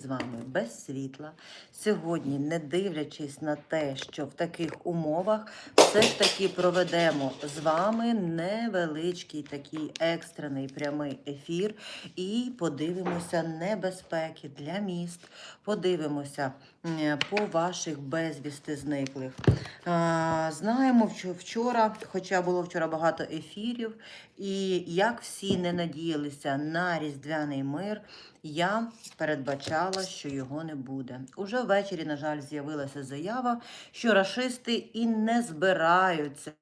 з вами без світла. Сьогодні, не дивлячись на те, що в таких умовах все ж таки проведемо з вами невеличкий такий екстрений прямий ефір і подивимося небезпеки для міст, подивимося по ваших безвісти зниклих. Знаємо, що вчора, хоча було вчора багато ефірів, і як всі не надіялися на різдвяний мир, я передбачала, що його не буде. Уже ввечері, на жаль, з'явилася заява, що рашисти і не збираються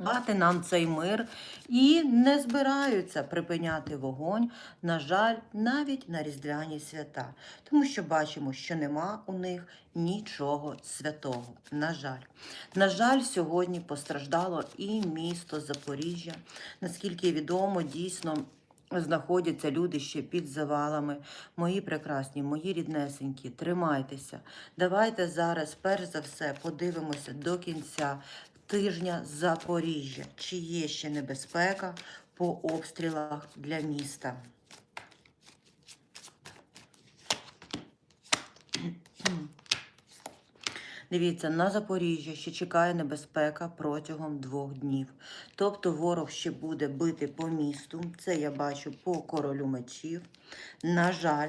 Дати нам цей мир і не збираються припиняти вогонь, на жаль, навіть на різдвяні свята, тому що бачимо, що нема у них нічого святого. На жаль, на жаль, сьогодні постраждало і місто Запоріжжя. Наскільки відомо, дійсно. Знаходяться люди ще під завалами. Мої прекрасні, мої ріднесенькі, тримайтеся. Давайте зараз, перш за все, подивимося до кінця тижня Запоріжжя. Чи є ще небезпека по обстрілах для міста? Дивіться, на Запоріжжя ще чекає небезпека протягом двох днів. Тобто ворог ще буде бити по місту. Це я бачу по королю мечів. На жаль,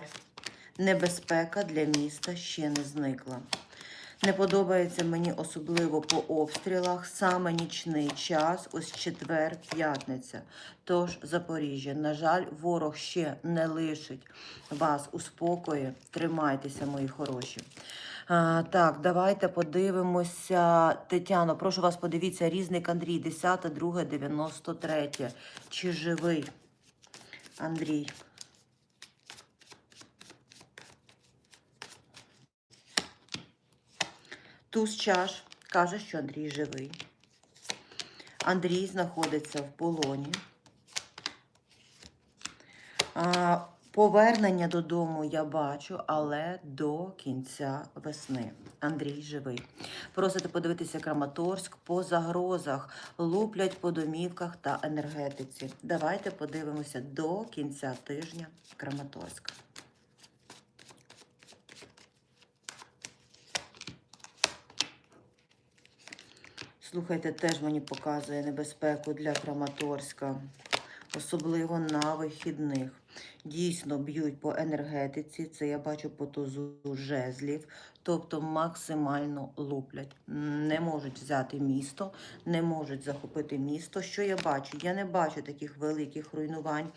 небезпека для міста ще не зникла. Не подобається мені особливо по обстрілах саме нічний час, ось четвер, п'ятниця. Тож, Запоріжжя, на жаль, ворог ще не лишить вас у спокої. Тримайтеся, мої хороші. А, так, давайте подивимося. Тетяно, прошу вас, подивіться, різник Андрій, 10, 2, 93. Чи живий Андрій? Туз чаш каже, що Андрій живий. Андрій знаходиться в полоні. А, Повернення додому я бачу, але до кінця весни. Андрій живий. Просите подивитися Краматорськ по загрозах, луплять по домівках та енергетиці. Давайте подивимося до кінця тижня Краматорська. Слухайте, теж мені показує небезпеку для Краматорська, особливо на вихідних. Дійсно б'ють по енергетиці, це я бачу по тузу жезлів, тобто максимально луплять. Не можуть взяти місто, не можуть захопити місто. Що я бачу? Я не бачу таких великих руйнувань.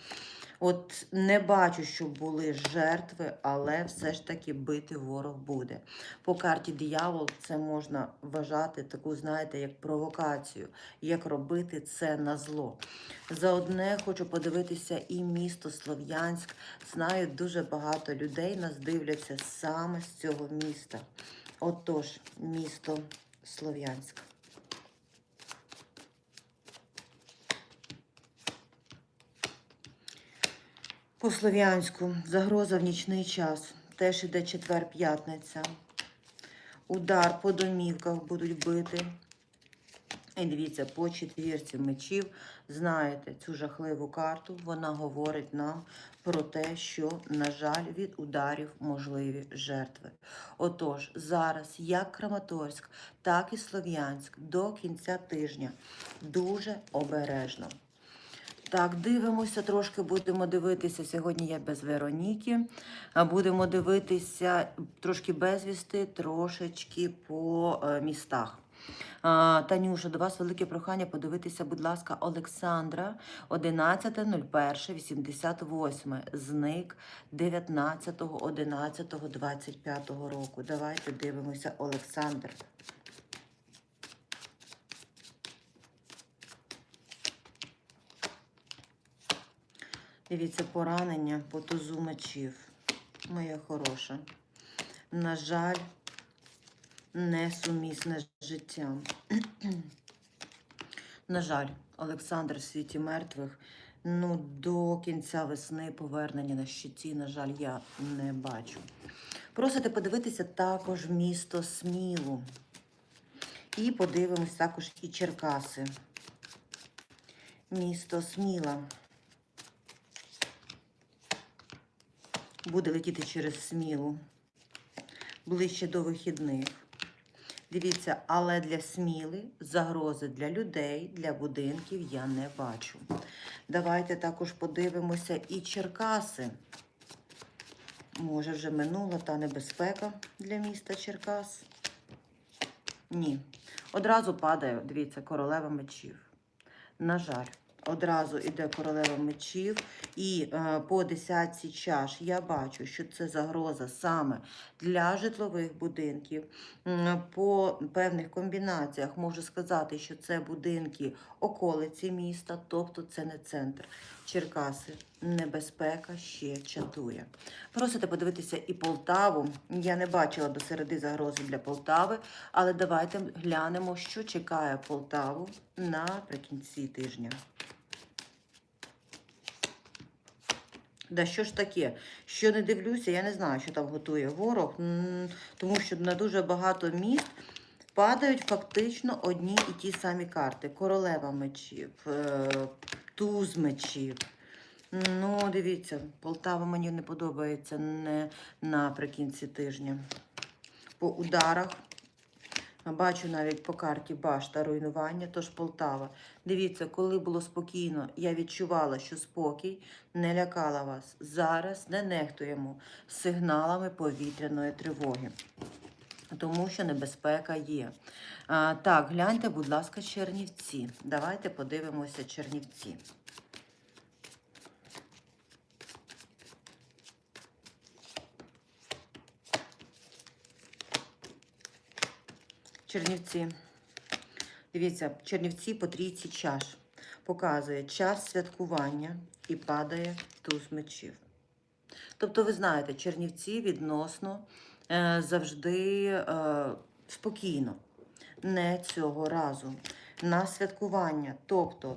От не бачу, щоб були жертви, але все ж таки бити ворог буде. По карті диявол це можна вважати таку, знаєте, як провокацію, як робити це на зло. За одне хочу подивитися і місто Слов'янськ. Знаю, дуже багато людей нас дивляться саме з цього міста. Отож, місто Слов'янськ. По Слов'янську загроза в нічний час. Теж іде четвер-п'ятниця. Удар по домівках будуть бити. І дивіться, по четвірці мечів, знаєте, цю жахливу карту, вона говорить нам про те, що, на жаль, від ударів можливі жертви. Отож, зараз як Краматорськ, так і Слов'янськ до кінця тижня дуже обережно. Так, дивимося, трошки будемо дивитися. Сьогодні я без Вероніки. Будемо дивитися трошки безвісти, трошечки по е, містах. Танюша, до вас велике прохання подивитися, будь ласка, Олександра 11.01.88. Зник 19.11.25 року. Давайте дивимося, Олександр. Дивіться, поранення по тузу мечів. Моя хороша. На жаль, несумісне з життям. На жаль, Олександр в світі мертвих. Ну, до кінця весни повернення на щиті, на жаль, я не бачу. Просите подивитися також місто Смілу. І подивимось також і Черкаси. Місто Сміла. Буде летіти через смілу ближче до вихідних. Дивіться, але для сміли загрози для людей, для будинків я не бачу. Давайте також подивимося і Черкаси. Може, вже минула та небезпека для міста Черкас? Ні. Одразу падає, дивіться, королева мечів. На жаль, одразу йде королева мечів, і е, по десятці чаш я бачу, що це загроза саме для житлових будинків. По певних комбінаціях можу сказати, що це будинки околиці міста, тобто це не центр. Черкаси, небезпека ще чатує. Просите подивитися і Полтаву. Я не бачила до середи загрози для Полтави, але давайте глянемо, що чекає Полтаву наприкінці тижня. Да що ж таке? Що не дивлюся, я не знаю, що там готує ворог, тому що на дуже багато міст падають фактично одні і ті самі карти. Королева мечів, е, туз мечів. Ну, дивіться, Полтава мені не подобається не наприкінці тижня. По ударах. Бачу навіть по карті башта руйнування, тож Полтава. Дивіться, коли було спокійно, я відчувала, що спокій не лякала вас. Зараз не нехтуємо сигналами повітряної тривоги, тому що небезпека є. А, так, гляньте, будь ласка, Чернівці. Давайте подивимося Чернівці. Чернівці. Дивіться, Чернівці по трійці чаш. Показує час святкування і падає туз мечів. Тобто, ви знаєте, Чернівці відносно е, завжди е, спокійно. Не цього разу. На святкування, тобто